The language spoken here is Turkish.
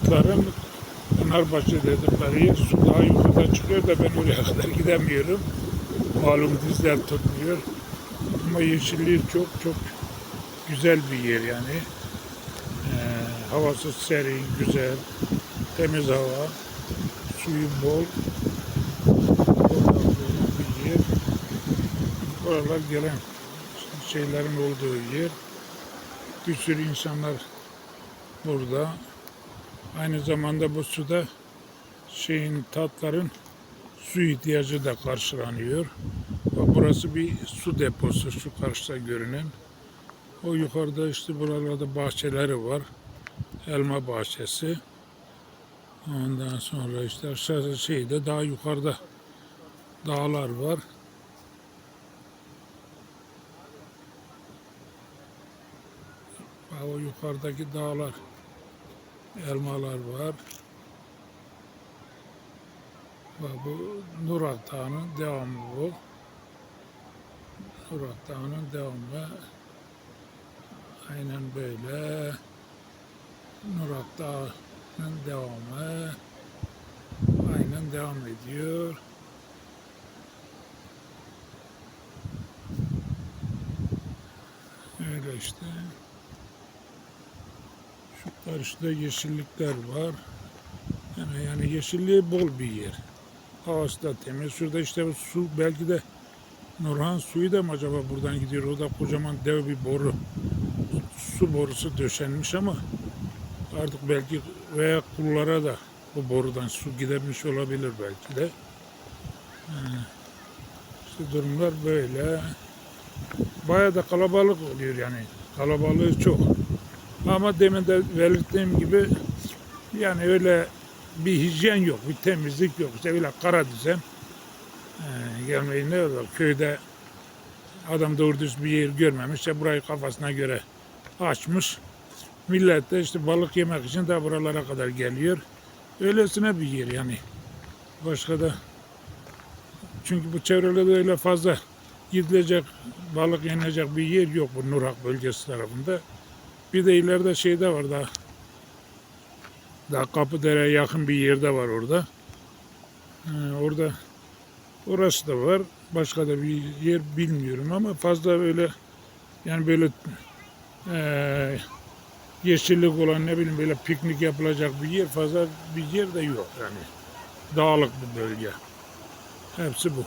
tatların Pınarbaşı dedikleri yer su daha yukarıda çıkıyor da ben oraya kadar gidemiyorum. Malum dizler tutmuyor. Ama yeşilliği çok çok güzel bir yer yani. Ee, havası serin, güzel, temiz hava, suyu bol. Bir yer. Oralar gelen şeylerin olduğu yer. Bir sürü insanlar burada. Aynı zamanda bu suda şeyin tatların su ihtiyacı da karşılanıyor. Burası bir su deposu şu karşıda görünen. O yukarıda işte buralarda bahçeleri var. Elma bahçesi. Ondan sonra işte aşağıda şeyde daha yukarıda dağlar var. O yukarıdaki dağlar. Elmalar var. Bak bu Nurak Dağı'nın devamı bu. Nurak Dağı'nın devamı. Aynen böyle. Nurak Dağı'nın devamı. Aynen devam ediyor. Öyle işte. Karşıda yeşillikler var. Yani, yani yeşilliği bol bir yer. Havası da temiz. Şurada işte su belki de Nurhan suyu da mı acaba buradan gidiyor? O da kocaman dev bir boru. Su borusu döşenmiş ama artık belki veya kullara da bu borudan su gidemiş olabilir belki de. Yani işte durumlar böyle. Baya da kalabalık oluyor yani. Kalabalığı çok. Ama demin de belirttiğim gibi yani öyle bir hijyen yok, bir temizlik yok. İşte böyle kara düzen. Ee, gelmeyi ne olur köyde adam doğru düz bir yer görmemiş. İşte burayı kafasına göre açmış. Millet de işte balık yemek için de buralara kadar geliyor. Öylesine bir yer yani. Başka da çünkü bu çevrede öyle fazla gidilecek balık yenecek bir yer yok bu Nurak bölgesi tarafında. Bir de ileride şeyde var daha. Daha Kapıdere'ye yakın bir yerde var orada. Ee, orada orası da var. Başka da bir yer bilmiyorum ama fazla öyle yani böyle eee yeşillik olan ne bileyim böyle piknik yapılacak bir yer fazla bir yer de yok yani. Dağlık bir bölge. Hepsi bu.